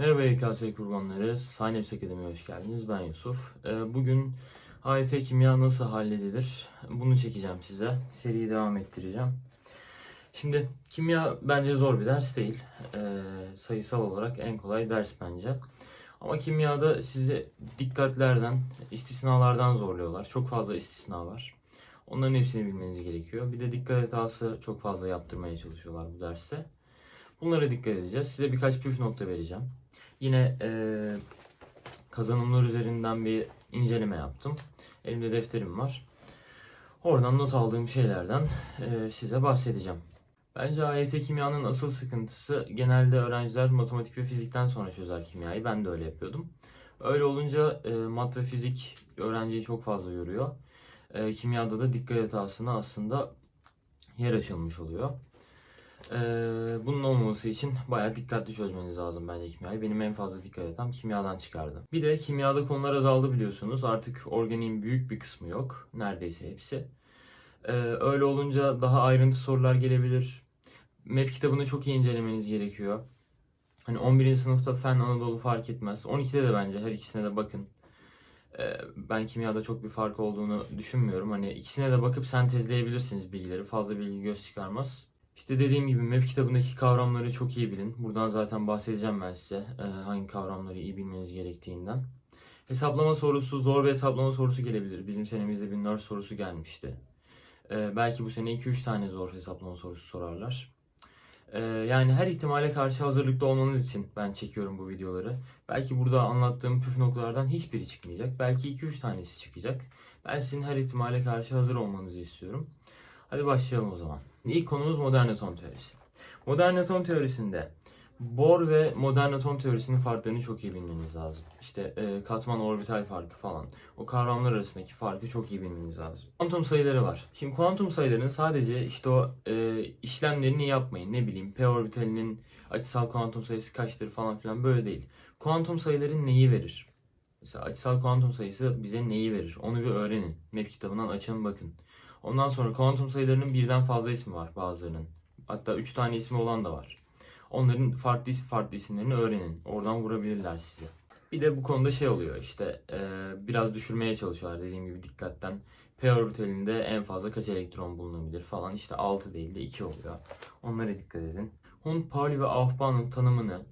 Merhaba YKS kurbanları, Syneps Akademi'ye hoş geldiniz. Ben Yusuf. Ee, Bugün AYT kimya nasıl halledilir? Bunu çekeceğim size. Seriyi devam ettireceğim. Şimdi kimya bence zor bir ders değil. Ee, sayısal olarak en kolay ders bence. Ama kimyada sizi dikkatlerden, istisnalardan zorluyorlar. Çok fazla istisna var. Onların hepsini bilmeniz gerekiyor. Bir de dikkat hatası çok fazla yaptırmaya çalışıyorlar bu derste. Bunlara dikkat edeceğiz. Size birkaç püf nokta vereceğim. Yine eee, kazanımlar üzerinden bir inceleme yaptım. Elimde defterim var. Oradan not aldığım şeylerden eee, size bahsedeceğim. Bence AYT kimyanın asıl sıkıntısı genelde öğrenciler matematik ve fizikten sonra çözer kimyayı. Ben de öyle yapıyordum. Öyle olunca eee, mat ve fizik öğrenciyi çok fazla yoruyor. Eee, kimyada da dikkat hatasına aslında yer açılmış oluyor. Ee, bunun olmaması için bayağı dikkatli çözmeniz lazım bence kimyayı. Benim en fazla dikkat eden kimyadan çıkardı. Bir de kimyada konular azaldı biliyorsunuz. Artık organiğin büyük bir kısmı yok. Neredeyse hepsi. Ee, öyle olunca daha ayrıntı sorular gelebilir. MEP kitabını çok iyi incelemeniz gerekiyor. Hani 11. sınıfta Fen Anadolu fark etmez. 12'de de bence her ikisine de bakın. Ee, ben kimyada çok bir fark olduğunu düşünmüyorum. Hani ikisine de bakıp sentezleyebilirsiniz bilgileri. Fazla bilgi göz çıkarmaz. İşte dediğim gibi MEP kitabındaki kavramları çok iyi bilin. Buradan zaten bahsedeceğim ben size e, hangi kavramları iyi bilmeniz gerektiğinden. Hesaplama sorusu, zor bir hesaplama sorusu gelebilir. Bizim senemizde bir nerd sorusu gelmişti. E, belki bu sene 2-3 tane zor hesaplama sorusu sorarlar. E, yani her ihtimale karşı hazırlıklı olmanız için ben çekiyorum bu videoları. Belki burada anlattığım püf noktalardan hiçbiri çıkmayacak. Belki 2-3 tanesi çıkacak. Ben sizin her ihtimale karşı hazır olmanızı istiyorum. Hadi başlayalım o zaman. İlk konumuz modern atom teorisi. Modern atom teorisinde Bohr ve modern atom teorisinin farklarını çok iyi bilmeniz lazım. İşte e, katman orbital farkı falan. O kavramlar arasındaki farkı çok iyi bilmeniz lazım. Kuantum sayıları var. Şimdi kuantum sayılarının sadece işte o e, işlemlerini yapmayın. Ne bileyim P orbitalinin açısal kuantum sayısı kaçtır falan filan böyle değil. Kuantum sayıları neyi verir? Mesela açısal kuantum sayısı bize neyi verir? Onu bir öğrenin. MEP kitabından açın bakın. Ondan sonra kuantum sayılarının birden fazla ismi var bazılarının. Hatta 3 tane ismi olan da var. Onların farklı farklı isimlerini öğrenin. Oradan vurabilirler sizi. Bir de bu konuda şey oluyor işte e, biraz düşürmeye çalışıyorlar dediğim gibi dikkatten. P orbitalinde en fazla kaç elektron bulunabilir falan işte 6 değil de 2 oluyor. Onlara dikkat edin. Hund, Pauli ve Aufbahn'ın tanımını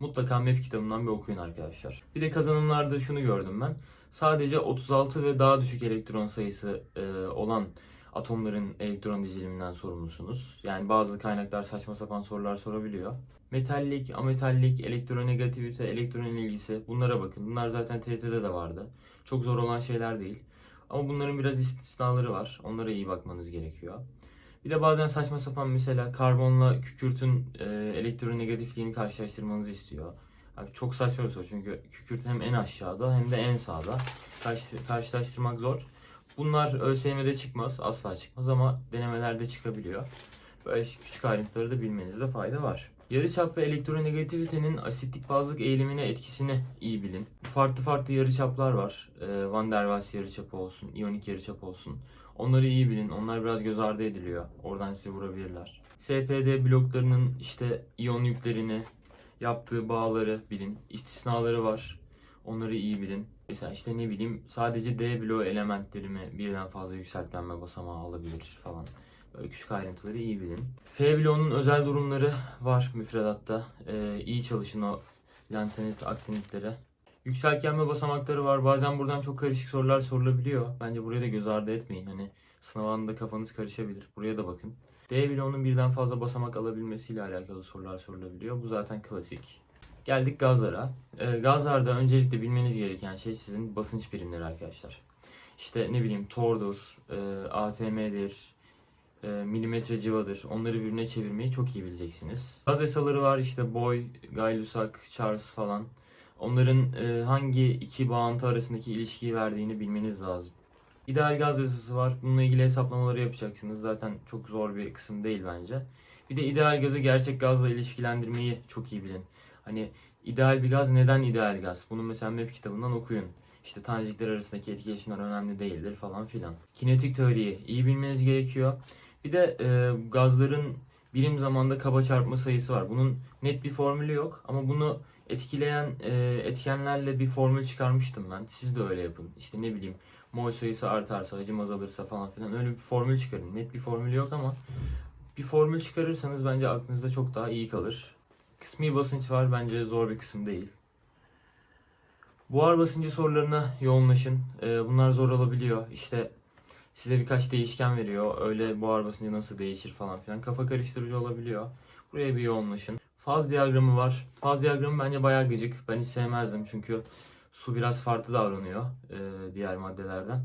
mutlaka MEP kitabından bir okuyun arkadaşlar. Bir de kazanımlarda şunu gördüm ben. Sadece 36 ve daha düşük elektron sayısı e, olan atomların elektron diziliminden sorumlusunuz. Yani bazı kaynaklar saçma sapan sorular sorabiliyor. Metallik, ametallik, elektronegativite, elektron ilgisi bunlara bakın. Bunlar zaten TYT'de de vardı. Çok zor olan şeyler değil. Ama bunların biraz istisnaları var. Onlara iyi bakmanız gerekiyor. Bir de bazen saçma sapan mesela karbonla kükürtün e, elektronegatifliğini karşılaştırmanızı istiyor. Abi çok saçma bir soru çünkü kükürt hem en aşağıda hem de en sağda. Karşı, karşılaştırmak zor. Bunlar ÖSYM'de çıkmaz, asla çıkmaz ama denemelerde çıkabiliyor. Böyle küçük ayrıntıları da bilmenizde fayda var. Yarıçap ve elektronegativitenin asitlik bazlık eğilimine etkisini iyi bilin. Farklı farklı yarıçaplar var. Ee, Van der Waals yarıçapı olsun, iyonik yarıçap olsun. Onları iyi bilin. Onlar biraz göz ardı ediliyor. Oradan sizi vurabilirler. SPD bloklarının işte iyon yüklerini, yaptığı bağları bilin. İstisnaları var. Onları iyi bilin. Mesela işte ne bileyim sadece D bloğu elementlerimi birden fazla yükseltlenme basamağı alabilir falan. Böyle küçük ayrıntıları iyi bilin. F bloğunun özel durumları var müfredatta. Ee, iyi çalışın o lantanit, aktinitlere. Yükseltgenme basamakları var. Bazen buradan çok karışık sorular sorulabiliyor. Bence buraya da göz ardı etmeyin. Hani sınav anında kafanız karışabilir. Buraya da bakın. D bloğunun birden fazla basamak alabilmesiyle alakalı sorular sorulabiliyor. Bu zaten klasik. Geldik gazlara. Ee, gazlarda öncelikle bilmeniz gereken şey sizin basınç birimleri arkadaşlar. İşte ne bileyim tordur, e, ATM'dir, e, milimetre civadır. Onları birbirine çevirmeyi çok iyi bileceksiniz. Gaz yasaları var işte Boy, Gay-Lussac, Charles falan. Onların e, hangi iki bağıntı arasındaki ilişkiyi verdiğini bilmeniz lazım. İdeal gaz yasası var. Bununla ilgili hesaplamaları yapacaksınız. Zaten çok zor bir kısım değil bence. Bir de ideal gazı gerçek gazla ilişkilendirmeyi çok iyi bilin. Hani ideal bir gaz neden ideal gaz? Bunu mesela MEP kitabından okuyun. İşte tanecikler arasındaki etkileşimler önemli değildir falan filan. Kinetik teoriyi iyi bilmeniz gerekiyor. Bir de e, gazların birim zamanda kaba çarpma sayısı var. Bunun net bir formülü yok ama bunu etkileyen e, etkenlerle bir formül çıkarmıştım ben. Siz de öyle yapın. İşte ne bileyim mol sayısı artarsa, hacim azalırsa falan filan öyle bir formül çıkarın. Net bir formül yok ama bir formül çıkarırsanız bence aklınızda çok daha iyi kalır. Kısmi basınç var bence zor bir kısım değil. Buhar basıncı sorularına yoğunlaşın. Ee, bunlar zor olabiliyor. İşte size birkaç değişken veriyor. Öyle buhar basıncı nasıl değişir falan filan. Kafa karıştırıcı olabiliyor. Buraya bir yoğunlaşın. Faz diyagramı var. Faz diyagramı bence bayağı gıcık. Ben hiç sevmezdim çünkü su biraz farklı davranıyor e, diğer maddelerden.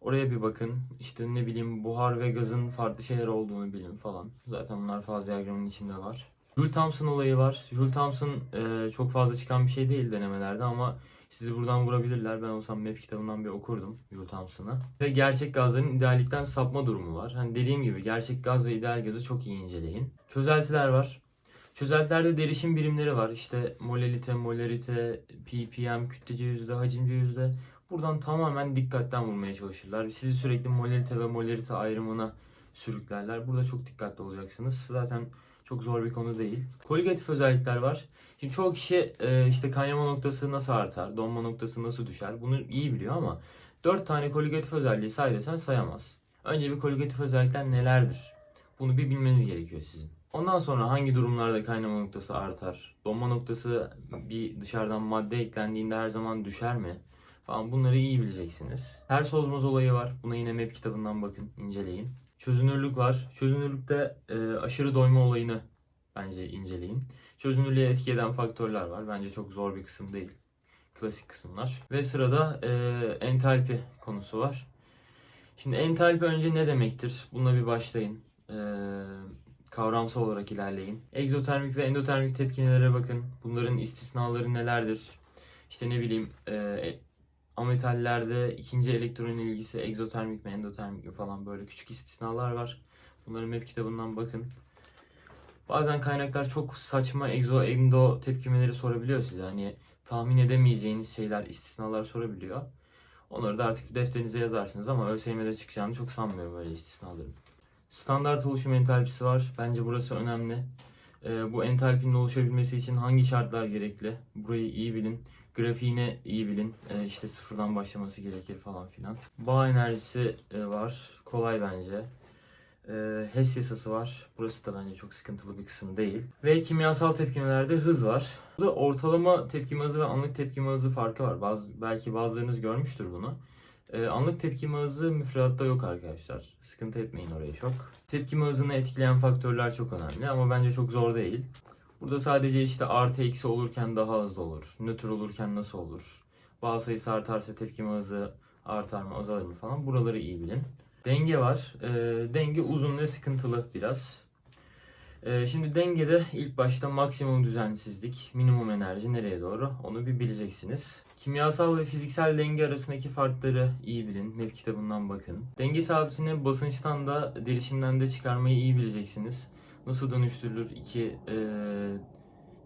Oraya bir bakın. İşte ne bileyim buhar ve gazın farklı şeyler olduğunu bilin falan. Zaten bunlar faz diyagramının içinde var. Joule Thomson olayı var. Joule Thomson e, çok fazla çıkan bir şey değil denemelerde ama sizi buradan vurabilirler. Ben olsam MEP kitabından bir okurdum Joule Thomson'ı. Ve gerçek gazların ideallikten sapma durumu var. Hani dediğim gibi gerçek gaz ve ideal gazı çok iyi inceleyin. Çözeltiler var. Çözeltilerde derişim birimleri var. İşte molalite, molarite, ppm, kütlece yüzde, hacimce yüzde. Buradan tamamen dikkatten vurmaya çalışırlar. Sizi sürekli molalite ve molarite ayrımına sürüklerler. Burada çok dikkatli olacaksınız. Zaten çok zor bir konu değil. Koligatif özellikler var. Şimdi çoğu kişi e, işte kaynama noktası nasıl artar, donma noktası nasıl düşer bunu iyi biliyor ama 4 tane koligatif özelliği say desen sayamaz. Önce bir koligatif özellikler nelerdir? Bunu bir bilmeniz gerekiyor sizin. Ondan sonra hangi durumlarda kaynama noktası artar? Donma noktası bir dışarıdan madde eklendiğinde her zaman düşer mi? Falan bunları iyi bileceksiniz. Ters ozmoz olayı var. Buna yine MEP kitabından bakın, inceleyin. Çözünürlük var. Çözünürlükte e, aşırı doyma olayını bence inceleyin. Çözünürlüğe etki eden faktörler var. Bence çok zor bir kısım değil. Klasik kısımlar. Ve sırada e, entalpi konusu var. Şimdi entalpi önce ne demektir? Bununla bir başlayın. E, kavramsal olarak ilerleyin. Egzotermik ve endotermik tepkimlere bakın. Bunların istisnaları nelerdir? İşte ne bileyim e, ametallerde ikinci elektron ilgisi egzotermik mi endotermik mi falan böyle küçük istisnalar var. Bunların hep kitabından bakın. Bazen kaynaklar çok saçma egzo endo tepkimeleri sorabiliyor size. Hani tahmin edemeyeceğiniz şeyler, istisnalar sorabiliyor. Onları da artık defterinize yazarsınız ama ÖSYM'de çıkacağını çok sanmıyorum böyle istisnaların. Standart oluşum entalpisi var. Bence burası önemli. Ee, bu entalpinin oluşabilmesi için hangi şartlar gerekli? Burayı iyi bilin. Grafiğini iyi bilin. Ee, işte sıfırdan başlaması gerekir falan filan. Bağ enerjisi e, var. Kolay bence. Ee, HES yasası var. Burası da bence çok sıkıntılı bir kısım değil. Ve kimyasal tepkimelerde hız var. Burada ortalama tepkime hızı ve anlık tepkime hızı farkı var. Bazı, belki bazılarınız görmüştür bunu. Ee, anlık tepkime hızı müfredatta yok arkadaşlar. Sıkıntı etmeyin oraya çok. Tepkime hızını etkileyen faktörler çok önemli ama bence çok zor değil. Burada sadece işte artı eksi olurken daha hızlı olur. Nötr olurken nasıl olur? Bağ sayısı artarsa tepkime hızı artar mı azalır mı falan. Buraları iyi bilin. Denge var. Ee, denge uzun ve sıkıntılı biraz. Ee, şimdi dengede ilk başta maksimum düzensizlik, minimum enerji nereye doğru onu bir bileceksiniz. Kimyasal ve fiziksel denge arasındaki farkları iyi bilin. MEP kitabından bakın. Denge sabitini basınçtan da derişimden de çıkarmayı iyi bileceksiniz. Nasıl dönüştürülür iki e,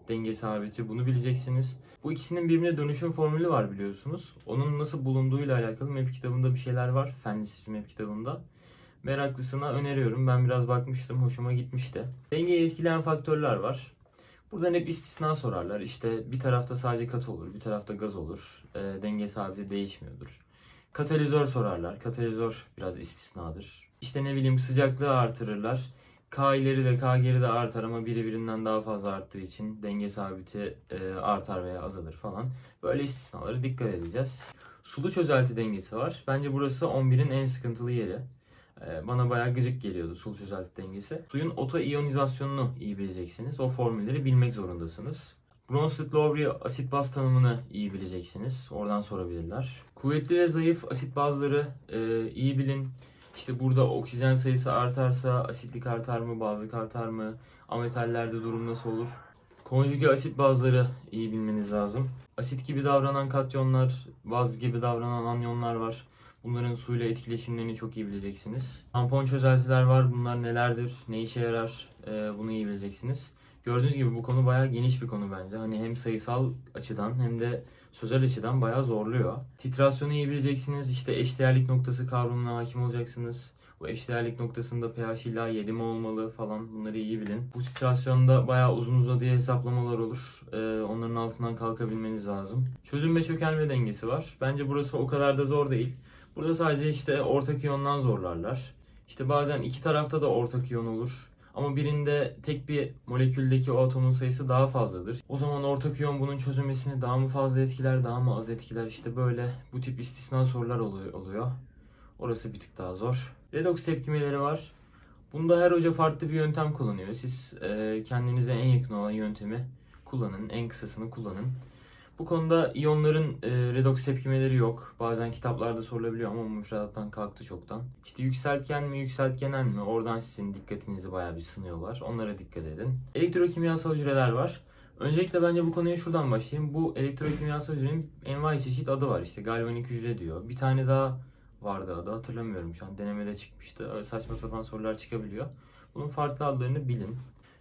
denge sabiti bunu bileceksiniz. Bu ikisinin birbirine dönüşüm formülü var biliyorsunuz. Onun nasıl bulunduğuyla alakalı MEP kitabında bir şeyler var. Fen Lisesi MEP kitabında. Meraklısına öneriyorum. Ben biraz bakmıştım. Hoşuma gitmişti. Dengeyi etkileyen faktörler var. Buradan hep istisna sorarlar. İşte bir tarafta sadece katı olur, bir tarafta gaz olur. E, denge sabiti değişmiyordur. Katalizör sorarlar. Katalizör biraz istisnadır. İşte ne bileyim sıcaklığı artırırlar. K ileri de K geri de artar ama biri birinden daha fazla arttığı için denge sabiti e, artar veya azalır falan. Böyle istisnalara dikkat edeceğiz. Sulu çözelti dengesi var. Bence burası 11'in en sıkıntılı yeri. E, bana bayağı gıcık geliyordu sulu çözelti dengesi. Suyun otoiyonizasyonunu iyi bileceksiniz. O formülleri bilmek zorundasınız. Bronsted-Lowry asit baz tanımını iyi bileceksiniz. Oradan sorabilirler. Kuvvetli ve zayıf asit bazları e, iyi bilin. İşte burada oksijen sayısı artarsa asitlik artar mı, bazlık artar mı? Ametallerde durum nasıl olur? Konjüge asit bazları iyi bilmeniz lazım. Asit gibi davranan katyonlar, baz gibi davranan anyonlar var. Bunların suyla etkileşimlerini çok iyi bileceksiniz. Tampon çözeltiler var. Bunlar nelerdir, ne işe yarar ee, bunu iyi bileceksiniz. Gördüğünüz gibi bu konu bayağı geniş bir konu bence. Hani hem sayısal açıdan hem de sözel açıdan bayağı zorluyor. Titrasyonu iyi bileceksiniz. İşte eşdeğerlik noktası kavramına hakim olacaksınız. Bu eşdeğerlik noktasında pH illa 7 mi olmalı falan bunları iyi bilin. Bu titrasyonda bayağı uzun uzadıya hesaplamalar olur. Ee, onların altından kalkabilmeniz lazım. Çözüm ve çökelme dengesi var. Bence burası o kadar da zor değil. Burada sadece işte ortak iyondan zorlarlar. İşte bazen iki tarafta da ortak iyon olur. Ama birinde tek bir moleküldeki o atomun sayısı daha fazladır. O zaman ortak iyon bunun çözülmesini daha mı fazla etkiler, daha mı az etkiler? İşte böyle bu tip istisna sorular oluyor. Orası bir tık daha zor. Redox tepkimeleri var. Bunda her hoca farklı bir yöntem kullanıyor. Siz e, kendinize en yakın olan yöntemi kullanın, en kısasını kullanın. Bu konuda iyonların e, redoks tepkimeleri yok. Bazen kitaplarda sorulabiliyor ama müfredattan kalktı çoktan. İşte yükseltgen mi, yükseltgenen mi? Oradan sizin dikkatinizi bayağı bir sınıyorlar. Onlara dikkat edin. Elektrokimyasal hücreler var. Öncelikle bence bu konuya şuradan başlayayım. Bu elektrokimyasal hücrenin envai çeşit adı var. İşte galvanik hücre diyor. Bir tane daha vardı adı hatırlamıyorum şu an. Denemede çıkmıştı. Öyle saçma sapan sorular çıkabiliyor. Bunun farklı adlarını bilin.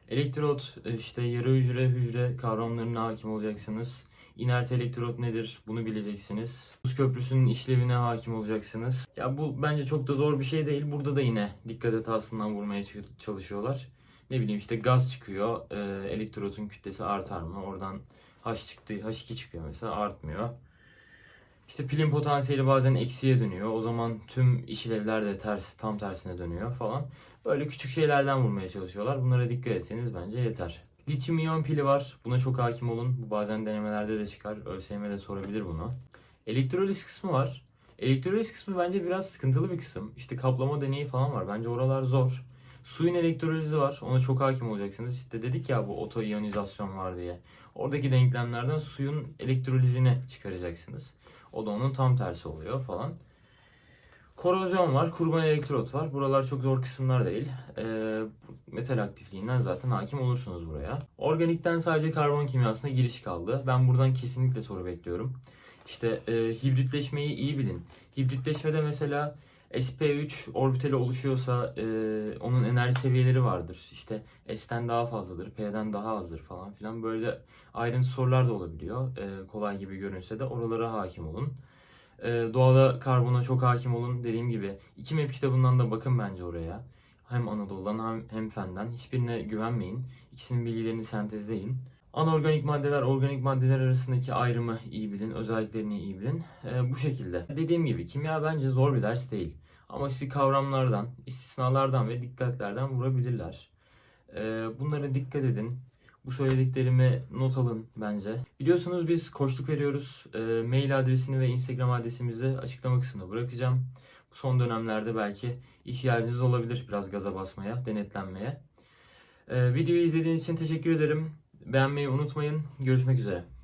Elektrot, işte yarı hücre, hücre kavramlarına hakim olacaksınız. İnert elektrot nedir? Bunu bileceksiniz. Buz köprüsünün işlevine hakim olacaksınız. Ya bu bence çok da zor bir şey değil. Burada da yine dikkat hatasından vurmaya çalışıyorlar. Ne bileyim işte gaz çıkıyor. Ee, elektrotun kütlesi artar mı? Oradan H çıktı, H2 çıkıyor mesela artmıyor. İşte pilin potansiyeli bazen eksiye dönüyor. O zaman tüm işlevler de ters, tam tersine dönüyor falan. Böyle küçük şeylerden vurmaya çalışıyorlar. Bunlara dikkat etseniz bence yeter. Lityum iyon pili var. Buna çok hakim olun. Bu bazen denemelerde de çıkar. ÖSYM de sorabilir bunu. Elektroliz kısmı var. Elektroliz kısmı bence biraz sıkıntılı bir kısım. İşte kaplama deneyi falan var. Bence oralar zor. Suyun elektrolizi var. Ona çok hakim olacaksınız. İşte dedik ya bu otoiyonizasyon var diye. Oradaki denklemlerden suyun elektrolizini çıkaracaksınız. O da onun tam tersi oluyor falan. Korozyon var, kurban elektrot var. Buralar çok zor kısımlar değil. Ee, metal aktifliğinden zaten hakim olursunuz buraya. Organikten sadece karbon kimyasına giriş kaldı. Ben buradan kesinlikle soru bekliyorum. İşte e, hibritleşmeyi iyi bilin. Hibritleşmede mesela sp3 orbitali oluşuyorsa e, onun enerji seviyeleri vardır. İşte S'ten daha fazladır, P'den daha azdır falan filan. Böyle ayrıntı sorular da olabiliyor. E, kolay gibi görünse de oralara hakim olun. E, doğada karbona çok hakim olun. Dediğim gibi iki map kitabından da bakın bence oraya. Hem Anadolu'dan hem, hem Fen'den. Hiçbirine güvenmeyin. İkisinin bilgilerini sentezleyin. Anorganik maddeler, organik maddeler arasındaki ayrımı iyi bilin, özelliklerini iyi bilin. E, bu şekilde. Dediğim gibi kimya bence zor bir ders değil. Ama sizi kavramlardan, istisnalardan ve dikkatlerden vurabilirler. E, bunlara dikkat edin. Bu söylediklerimi not alın bence. Biliyorsunuz biz koçluk veriyoruz. E, mail adresini ve Instagram adresimizi açıklama kısmına bırakacağım. Son dönemlerde belki ihtiyacınız olabilir biraz gaza basmaya, denetlenmeye. E, videoyu izlediğiniz için teşekkür ederim. Beğenmeyi unutmayın. Görüşmek üzere.